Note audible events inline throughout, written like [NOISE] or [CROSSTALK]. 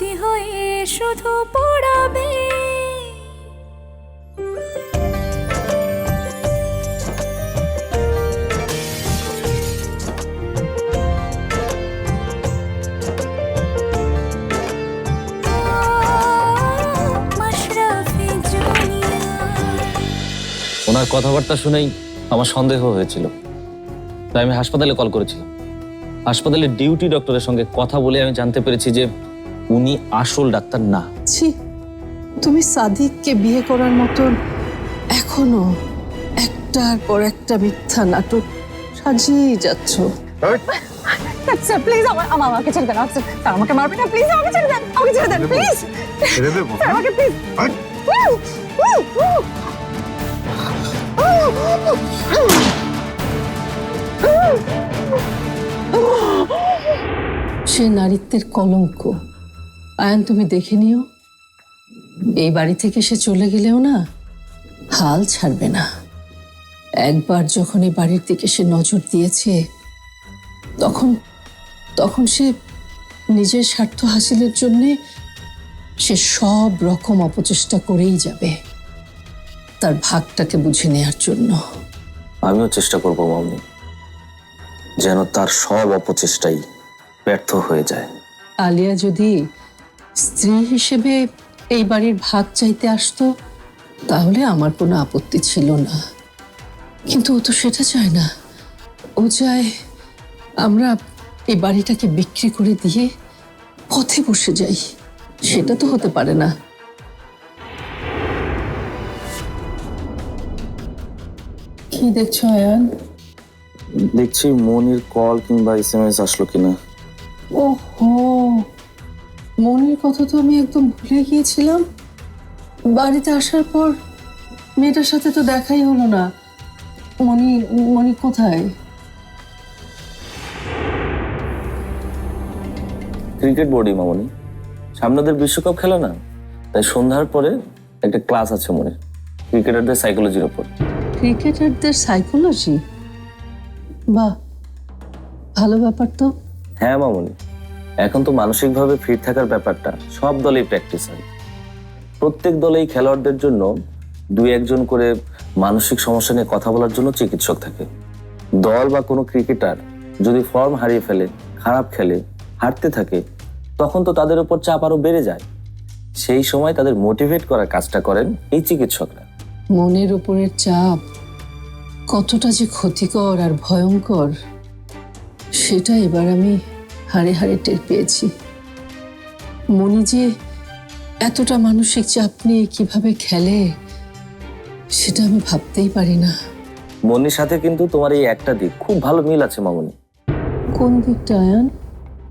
স্মৃতি হয়ে শুধু পড়াবে। ওনার কথাবার্তা শুনেই আমার সন্দেহ হয়েছিল। তাই আমি হাসপাতালে কল করেছিলাম। হাসপাতালের ডিউটি ডক্টরের সঙ্গে কথা বলে আমি জানতে পেরেছি যে উনি আসল ডাক্তার না। ছি তুমি সাদিককে বিয়ে করার মতন এখনও একটার পর একটা মিথ্যা নাটক সাজিয়ে যাচ্ছ। স্যার প্লিজ আমার আমার- আমাকে ছেড়ে দেন স্যার স্যার, আমাকে মারবেন না প্লিজ আমাকে ছেড়ে দেন আমাকে ছেড়ে দেন প্লিজ ছেড়ে দেবো? স্যার আমাকে প্লিজ সে নারীত্বের কলঙ্ক। আয়ান তুমি দেখে নিও। এই বাড়ি থেকে সে চলে গেলেও না হাল ছাড়বে না। একবার যখন এই বাড়ির দিকে সে নজর দিয়েছে তখন তখন সে নিজের স্বার্থ হাসিলের জন্যে সে সব রকম অপচেষ্টা করেই যাবে তার ভাগটাকে বুঝে নেয়ার জন্য। আমিও চেষ্টা করব মামনি যেন তার সব অপচেষ্টাই ব্যর্থ হয়ে যায়। আলিয়া যদি স্ত্রী হিসেবে এই বাড়ির ভাগ চাইতে আসতো তাহলে আমার কোনো আপত্তি ছিল না। কিন্তু ও তো সেটা চায় না। ও চায় আমরা এই বাড়িটাকে বিক্রি করে দিয়ে পথে বসে যাই। সেটা তো হতে পারে না। কি দেখছ আয়ান? দেখছি মনির কল কিংবা এস এম এস আসলো কিনা। ওহো! মনির কথা তো আমি একদম ভুলে গিয়েছিলাম। বাড়িতে আসার পর মেয়েটার সাথে তো দেখাই হলো না। মনি মনি কোথায়? ক্রিকেট বোর্ডই মামনি সামনেদের বিশ্বকাপ খেলা না? তাই সন্ধ্যার পরে একটা ক্লাস আছে মনে ক্রিকেটারদের সাইকোলজির ওপর। ক্রিকেটারদের সাইকোলজি? বাহ ভালো ব্যাপার তো। হ্যাঁ মামনি এখন তো মানসিকভাবে ফিট থাকার ব্যাপারটা সব দলেই প্র্যাকটিস হয়। প্রত্যেক দলেই খেলোয়াড়দের জন্য দুই একজন করে মানসিক সমস্যা নিয়ে কথা বলার জন্য চিকিৎসক থাকে। দল বা কোনো ক্রিকেটার যদি ফর্ম হারিয়ে ফেলে, খারাপ খেলে, হারতে থাকে, তখন তো তাদের উপর চাপ আরও বেড়ে যায়। সেই সময় তাদের মোটিভেট করার কাজটা করেন এই চিকিৎসকরা। মনের উপরের চাপ কতটা যে ক্ষতিকর আর ভয়ঙ্কর, সেটা এবার আমি হাড়ে হাড়ে টের পেয়েছি। মনি যে এতটা মানসিক চাপ নিয়ে কীভাবে খেলে সেটা আমি ভাবতেই পারি না। মনির সাথে কিন্তু তোমার এই একটা দিক খুব ভালো মিল আছে মামনি। কোন দিকটা আয়ান?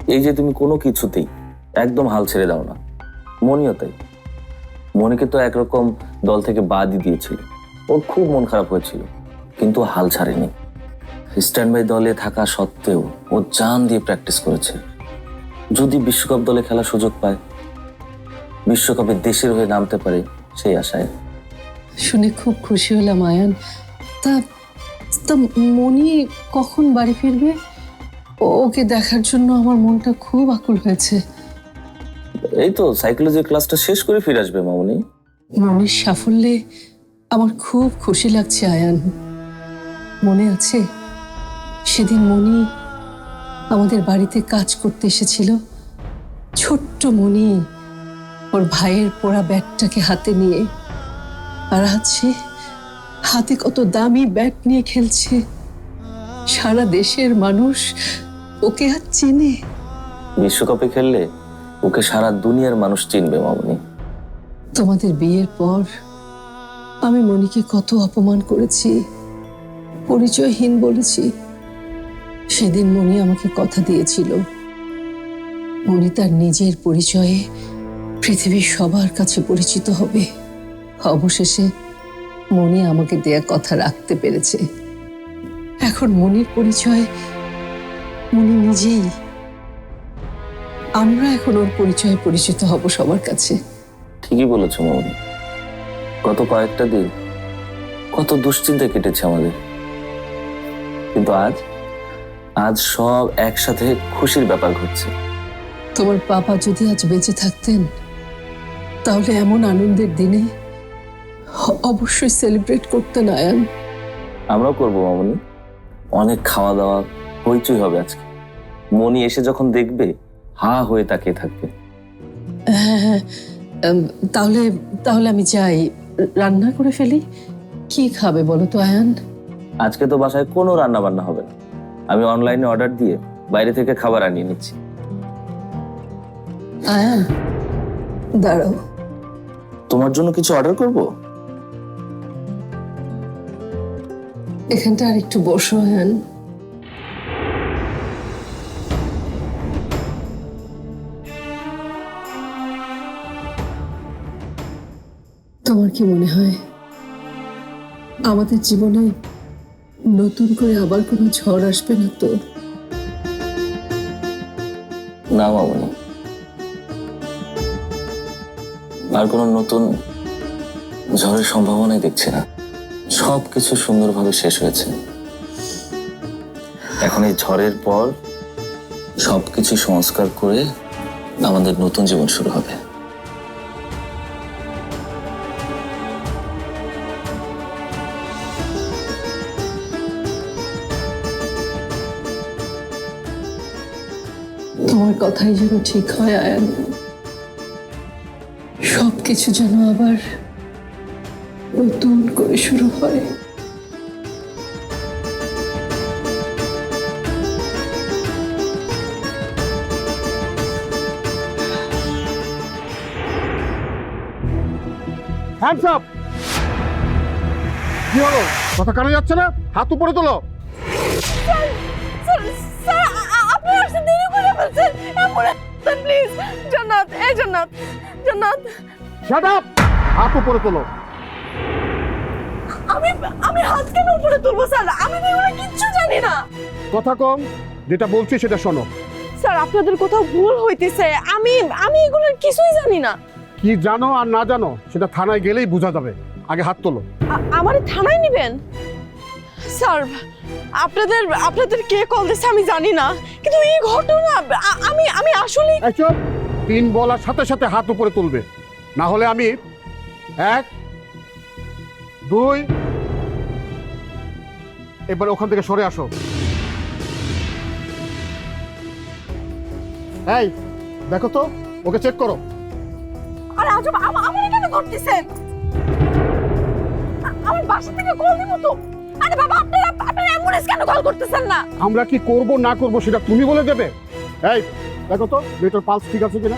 এই যে তুমি কোনো কিছুতেই একদম হাল ছেড়ে দাও না। মনিও তাই। মনিকে তো একরকম দল থেকে বাদই দিয়েছিল। ওর খুব মন খারাপ হয়েছিল কিন্তু হাল ছাড়েনি। স্ট্যান্ড বাই দলে থাকা সত্ত্বেও ও জান দিয়ে প্র্যাকটিস করেছে। যদি বিশ্বকাপ দলে খেলার সুযোগ পায় বিশ্বকাপে দেশের হয়ে নামতে পারে সেই আশায়। শুনে খুব খুশি হলাম আয়ান। তা তা মনি কখন বাড়ি ফিরবে? ওকে দেখার জন্য আমার মনটা খুব আকুল হয়েছে। এই তো সাইকোলজি ক্লাসটা শেষ করে ফিরে আসবে মামনি। মনির সাফল্যে আমার খুব খুশি লাগছে আয়ান। মনে আছে? সেদিন মনি আমাদের বাড়িতে কাজ করতে এসেছিল। ছোট্ট মনি ওর ভাইয়ের পোড়া ব্যাগটাকে হাতে নিয়ে আর আছে হাতে কত দামি ব্যাগ নিয়ে খেলছে। সারা দেশের মানুষ ওকে আর চেনে। বিশ্বকাপে খেললে ওকে সারা দুনিয়ার মানুষ চিনবে মামনি। তোমাদের বিয়ের পর আমি মনিকে কত অপমান করেছি পরিচয়হীন বলেছি। সেদিন মনি আমাকে কথা দিয়েছিল। মনি তার নিজের পরিচয়ে পৃথিবীর সবার কাছে পরিচিত হবে। অবশেষে মনি আমাকে দেয়া কথা রাখতে পেরেছে। এখন মনির পরিচয় মনি নিজেই। আমরা এখন ওর পরিচয়ে পরিচিত হব সবার কাছে। ঠিকই বলেছ মামনি গত কয়েকটা দিন কত দুশ্চিন্তা কেটেছে আমাদের। কিন্তু আজ আজ সব একসাথে খুশির ব্যাপার ঘটছে। তোমার বাবা যদি আজ বেঁচে থাকতেন তাহলে এমন আনন্দের দিনে অবশ্যই সেলিব্রেট করতেন আয়ান। আমরাও করব মামনি। অনেক খাওয়া দাওয়া হইচই হবে আজকে। মনি এসে যখন দেখবে হা হয়ে তাকিয়ে থাকবে। হ্যাঁ হ্যাঁ তাহলে তাহলে আমি যাই। রান্না করে ফেলি। কি খাবে বলো তো আয়ান? আজকে তো বাসায় কোনো রান্না বান্না হবে না। আমি অনলাইনে অর্ডার দিয়ে বাইরে থেকে খাবার আনিয়ে নিচ্ছি। আয়ান দাঁড়াও। তোমার জন্য কিছু অর্ডার করব? এখানটা আর একটু বসো আয়ান তোমার কি মনে হয় আমাদের জীবনে নতুন করে আবার কোনো ঝড় আসবে না তো না মামনি আর কোনো নতুন ঝড়ের সম্ভাবনাই দেখছি না। সব কিছু সুন্দরভাবে শেষ হয়েছে। এখন এই ঝড়ের পর সবকিছু সংস্কার করে আমাদের নতুন জীবন শুরু হবে। কথাই যেন ঠিক হয় আয়ান সব কিছু যেন আবার নতুন করে শুরু হয়। হ্যান্ডস আপ কি হলো? কথা কানে যাচ্ছে না? হাত উপরে তোলো। প্লিজ জান্নাত এই জান্নাত জান্নাত। শাট আপ হাত উপরে তোলো। আমি আমি হাত কেন উপরে তুলবো স্যার? আমি এগুলো কিচ্ছু জানি না। কথা কম যেটা বলছি সেটা শোনো। স্যার আপনাদের কোথাও ভুল হইতেছে। আমি আমি এগুলোর কিছুই জানি না। কি জানো আর না জানো সেটা থানায় গেলেই বোঝা যাবে। আগে হাত তোলো। আমার থানায় নেবেন? স্যার আপনাদের আপনাদের কে কল দিচ্ছে আমি জানি না। কিন্তু এই ঘটনা আ- আমি আমি আসলে এই চুপ। তিন বলার সাথে সাথে হাত উপরে তুলবে। না হলে আমি এক দুই এবার ওখান থেকে সরে আসো। এই দেখো তো ওকে চেক করো। আরে আজব আম- আমার কেন ধরতেছেন। আ- আমার বাসা থেকে কল দিব তো। আরে বাবা আপনারা আপনারা অ্যাম্বুলেন্স কেন কল করতেছেন না? আমরা কি করব না করব সেটা তুমি বলে দেবে? এই দেখো তো মেয়েটার পালস ঠিক আছে কিনা?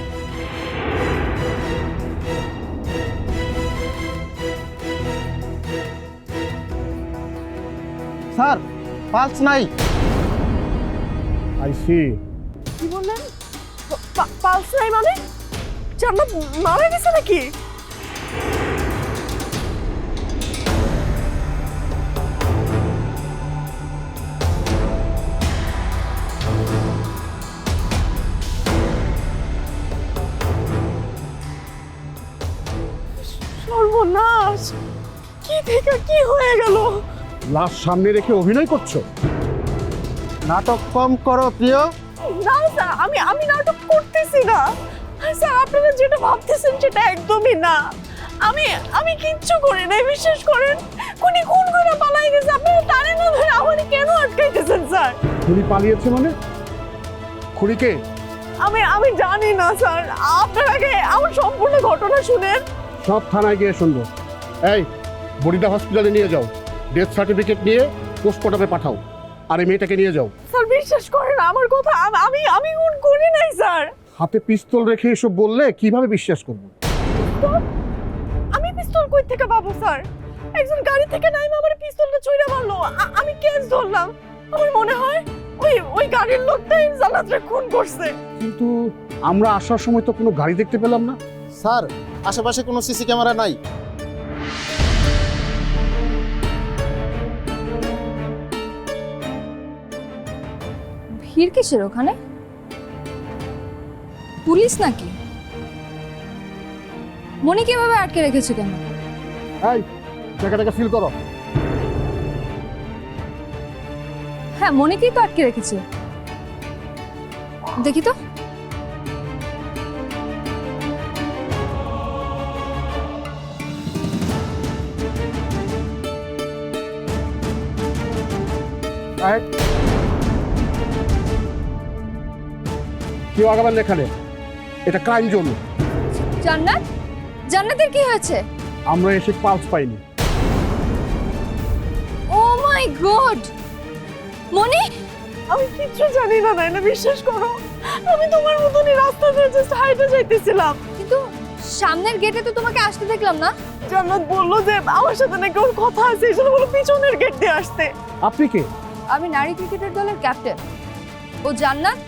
স্যার পালস নাই। আই সি কি বললেন? পালস নাই মানে? জান্নাত মারা গেছে নাকি? লাশ সামনে রেখে অভিনয় করছ? নাটক কম করো প্রিয়। না স্যার আমি আমি নাটক করতেছি না। স্যার আপনারা যেটা ভাবতেছেন সেটা একদমই না। আমি আমি কিচ্ছু করি নাই বিশ্বাস করেন। কোনি খুন করে পালাই গেছে আপনারা টানে না ধরে আমাকে কেন আটকাইতেছেন স্যার? খুনি পালিয়েছে মানে? খুনিকে? আমি আমি জানি না স্যার। আপনার আগে আমার সম্পূর্ণ ঘটনা শুনেন। সব থানায় গিয়ে শুনব। এই বরিদা হসপিটালে নিয়ে যাও। ডেথ সার্টিফিকেট নিয়ে পোস্টমর্টমে পাঠাও। আর এই মেয়েটাকে নিয়ে যাও। স্যার বিশ্বাস করেন আমার কথা আম- আমি আমি খুন করি নাই স্যার। হাতে পিস্তল রেখে এসব বললে কীভাবে বিশ্বাস করব? আমি পিস্তল কই থেকে পাবো স্যার? একজন গাড়ি থেকে নাইমে আমার পিস্তলটা চুইরা মারলো। আ- আমি কেস ধরলাম। আমার মনে হয় ওই ওই গাড়ির লোকটাই জান্নাতরে খুন করছে। কিন্তু আমরা আসার সময় তো কোনো গাড়ি দেখতে পেলাম না। স্যার আশেপাশে কোনো সিসি ক্যামেরা নাই। ভিড় কিসের ওখানে? পুলিশ নাকি? মনি কীভাবে আটকে রেখেছে কেন? এই জায়গাটাকে ফিল করো। হ্যাঁ মনিকেই তো আটকে রেখেছে। দেখি তো। All right. কেউ আগাবেন না এখানে এটা ক্রাইম জোন জান্নাত? জান্নাতের কি হয়েছে? আমরা এসে পালস পাইনি। Oh my God! মনি? আমি কিচ্ছু জানি না নাইনা বিশ্বাস করো। আমি তোমার মতনই রাস্তা দিয়ে জাস্ট হাইটে যাইতেছিলাম। কিন্তু সামনের গেটে তো তোমাকে আসতে দেখলাম না। জান্নাত বলল যে আমার সাথে নাকি ওর কথা আছে এই জন্য পিছনের গেট দিয়ে আসতে। আপনি কে? আমি নারী ক্রিকেটের দলের ক্যাপ্টেন ও জান্নাত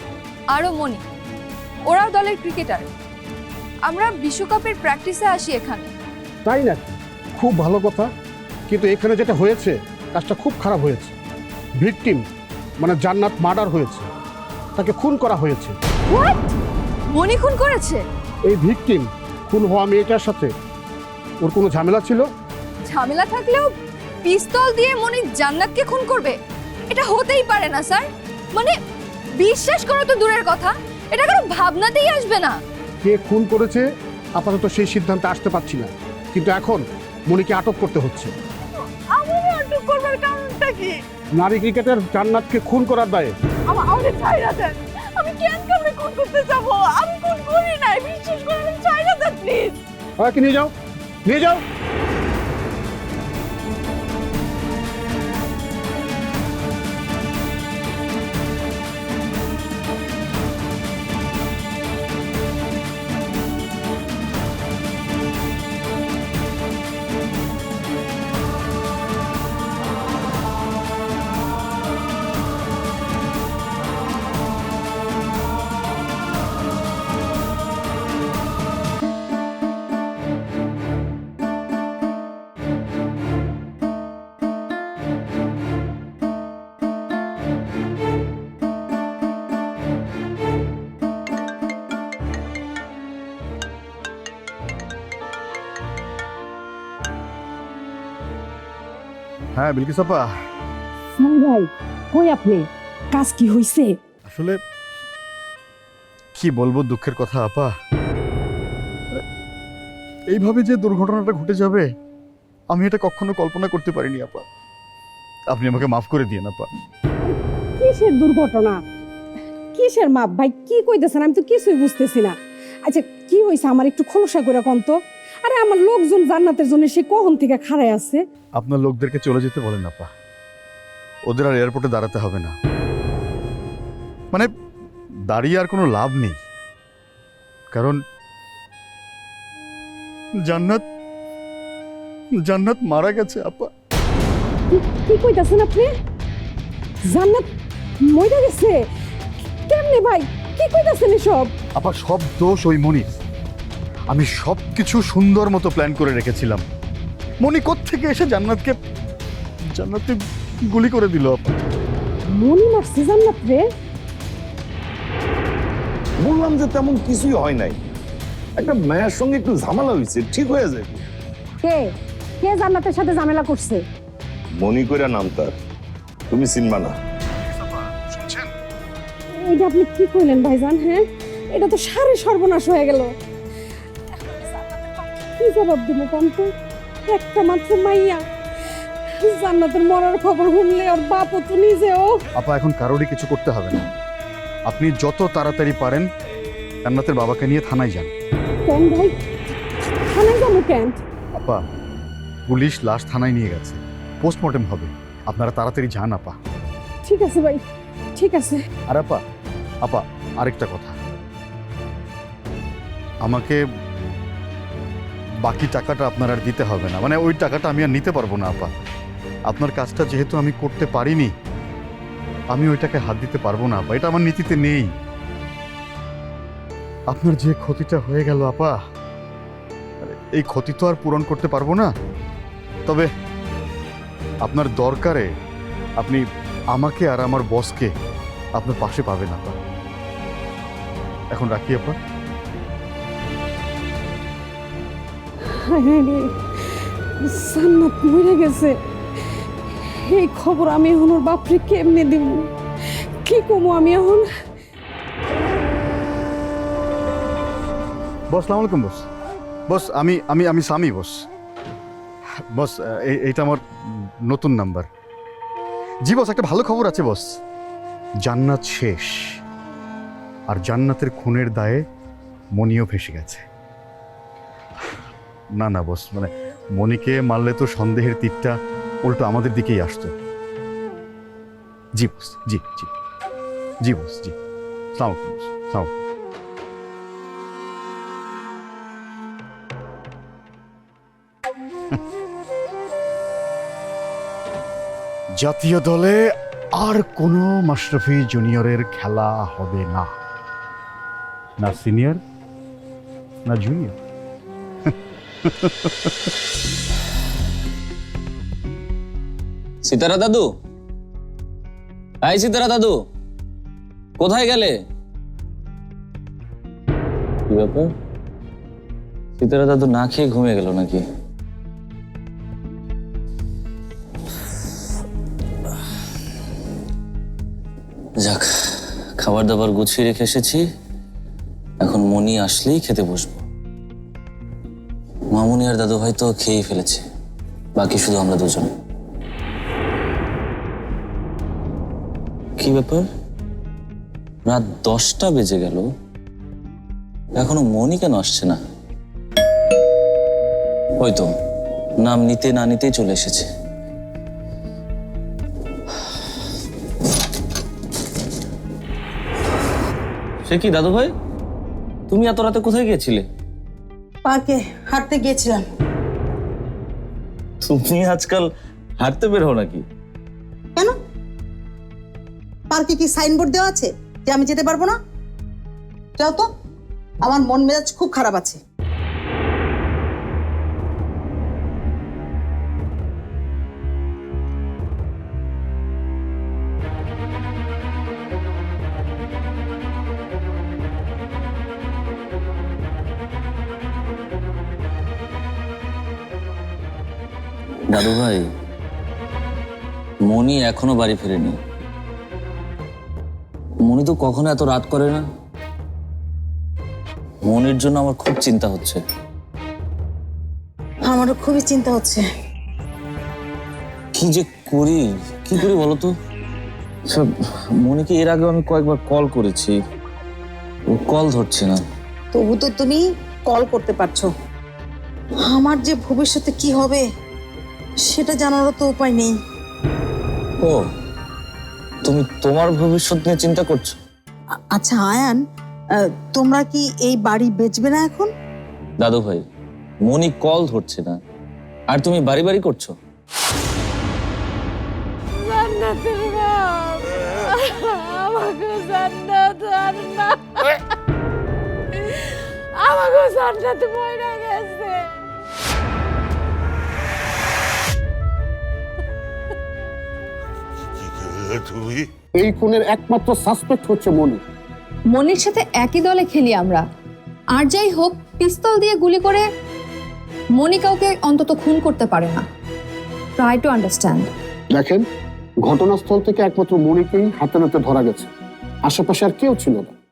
আরও মনি। ওরাও দলের ক্রিকেটার। আমরা বিশ্বকাপের প্র্যাকটিসে আসি এখানে। তাই না খুব ভালো কথা। কিন্তু এখানে যেটা হয়েছে কাজটা খুব খারাপ হয়েছে। ভিকটিম মানে জান্নাত মার্ডার হয়েছে। তাকে খুন করা হয়েছে। হোয়াট মনি খুন করেছে? এই ভিকটিম খুন হওয়া মেয়েটার সাথে ওর কোনো ঝামেলা ছিল? ঝামেলা থাকলেও পিস্তল দিয়ে মনি জান্নাতকে খুন করবে। এটা হতেই পারে না স্যার। মানে বিশ্বাস করা তো দূরের কথা। এটা কোনো ভাবনাতেই আসবে না। কে খুন করেছে আপাতত সেই সিদ্ধান্তে আসতে পারছি না। কিন্তু এখন মনিকে আটক করতে হচ্ছে। আমাকে আটক করবার কারণটা কি? নারী ক্রিকেটার জান্নাতকে খুন করার দায়ে। আমাদের দেন আমি কেন কামে খুন করতে যাব? আমি খুন করি নাই বিশ্বাস করে আমি দেন প্লিজ ওকে নিয়ে যাও। নিয়ে যাও। হ্যাঁ বিলকিস আপা। সানি ভাই কই আপনি? কাজ কি হইছে? আসলে কি বলব দুঃখের কথা আপা? এইভাবে যে দুর্ঘটনাটা ঘটে যাবে আমি এটা কখনো কল্পনা করতে পারিনি আপা। আপনি আমাকে মাফ করে দিন আপা। কিসের দুর্ঘটনা? কিসের মাপ? ভাই কি কইতেছেন? আমি তো কিছুই বুঝতেছি না। আচ্ছা কি হইছে? আমার একটু খোলসা করে তো। আরে আমার লোকজন জান্নাতের জন্য সে কখন থেকে খাড়ায় আছে? আপনার লোকদেরকে চলে যেতে বলেন আপা। ওদের আর এয়ারপোর্টে দাঁড়াতে হবে না। মানে দাঁড়িয়ে আর কোনো লাভ নেই। কারণ জান্নাত জান্নাত মারা গেছে আপা। কি- কইতাছেন আপনি? জান্নাত মইরা গেছে? কেমনে ভাই? কি কইতাছেন এসব? আপা সব দোষ ওই মনির। আমি সব কিছু সুন্দর মতো প্ল্যান করে রেখেছিলাম। মনি থেকে এসে জান্নাতকে জান্নাতকে গুলি করে দিল? মনি মারছে জান্নাত রে। বললাম যে তেমন কিছুই হয় নাই। একটা মেয়ের সঙ্গে একটু ঝামেলা হয়েছে ঠিক হয়ে যাবে কে? কে জান্নাতের সাথে ঝামেলা করছে? মনি কইরা নাম তার তুমি চিনবা না। এটা আপনি কি কইলেন ভাইজান হ্যাঁ? এটা তো সারে সর্বনাশ হয়ে গেল। কি জবাব দিব কন্ত একটা মাত্র মাইয়া। জান্নাতের মরার খবর শুনলে ওর বাপও তো নিজেও। আপা এখন কারোরই কিছু করতে হবে না। আপনি যত তাড়াতাড়ি পারেন জান্নাতের বাবাকে নিয়ে থানায় যান। কেন ভাই? থানায় যাব কেন? আপা পুলিশ লাশ থানায় নিয়ে গেছে। পোস্টমর্টেম হবে। আপনারা তাড়াতাড়ি যান আপা। ঠিক আছে ভাই ঠিক আছে। আর আপা আপা আরেকটা কথা। আমাকে বাকি টাকাটা আপনার আর দিতে হবে না। মানে ওই টাকাটা আমি আর নিতে পারব না, আপা। আপনার কাজটা যেহেতু আমি করতে পারিনি, আমি ওইটাকে হাত দিতে পারব না, আপা। এটা আমার নীতিতে নেই। আপনার যে ক্ষতিটা হয়ে গেল, আপা, এই ক্ষতি তো আর পূরণ করতে পারব না। তবে আপনার দরকারে আপনি আমাকে আর আমার বসকে আপনার পাশে পাবেন, আপা। এখন রাখি, আপা। রে মরে গেছে। এই খবর আমি এখন ওর বাপরে কেমনে দিব? কি কমু আমি এখন? বস আলাইকুম, বস। বস, আমি আমি আমি সামি বস। বস এই এইটা আমার নতুন নাম্বার। জি, বস, একটা ভালো খবর আছে, বস। জান্নাত শেষ। আর জান্নাতের খুনের দায়ে মনিও ফেসে গেছে। না না বস মানে মনিকে মারলে তো সন্দেহের তীরটা উল্টো আমাদের দিকেই আসতো। জি বস জি জি। জি বস জি। সালাম সালাম [LAUGHS] জাতীয় দলে আর কোনো মাশরাফি জুনিয়রের খেলা হবে না। না সিনিয়র না জুনিয়র। সীতারা দাদু আই সীতারা দাদু কোথায় গেলে? কি ব্যাপার? সীতারা দাদু না খেয়ে ঘুমিয়ে গেল নাকি? যাক, খাবার দাবার গুছিয়ে রেখে এসেছি। এখন মনি আসলেই খেতে বসবো। মামুনি আর দাদু ভাই তো খেয়েই ফেলেছে। বাকি শুধু আমরা দুজন। কি ব্যাপার? রাত দশটা বেজে গেল। এখনও মনি কেন আসছে না? ওই তো, নাম নিতে না নিতেই চলে এসেছে। সে কি দাদু ভাই তুমি এত রাতে কোথায় গিয়েছিলে? পার্কে হাঁটতে গিয়েছিলাম। তুমি আজকাল হাঁটতে বের হও নাকি? কেন? পার্কে কি সাইনবোর্ড দেওয়া আছে যে আমি যেতে পারব না? যাও তো আমার মন মেজাজ খুব খারাপ আছে। দাদু ভাই মনি এখনও বাড়ি ফেরেনি। মনি তো কখনো এত রাত করে না। মনির জন্য আমার খুব চিন্তা হচ্ছে। আমারও খুবই চিন্তা হচ্ছে। কি যে করি কি করি বলো তো? আচ্ছা, মনিকে এর আগেও আমি কয়েকবার কল করেছি। ও কল ধরছে না। তবু তো তুমি কল করতে পারছ। আমার যে ভবিষ্যতে কি হবে? সেটা জানারও তো উপায় নেই। ও তুমি তোমার ভবিষ্যৎ নিয়ে চিন্তা করছ? আচ্ছা আয়ান তোমরা কি এই বাড়ি বেচবে না এখন? দাদু ভাই মনি কল ধরছে না। আর তুমি বাড়ি বাড়ি করছ? আমাকে জান্নাত আর না। আমাকে জান্নাত ময়রা তুমি? এই খুনের একমাত্র সাসপেক্ট হচ্ছে মনি। মনির সাথে একই দলে খেলি আমরা। আর যাই হোক পিস্তল দিয়ে গুলি করে মনি কাউকে অন্তত খুন করতে পারে না। ট্রাই টু আন্ডারস্ট্যান্ড দেখেন ঘটনাস্থল থেকে একমাত্র মনিকেই হাতে নাতে ধরা গেছে। আশেপাশে আর কেউ ছিল না।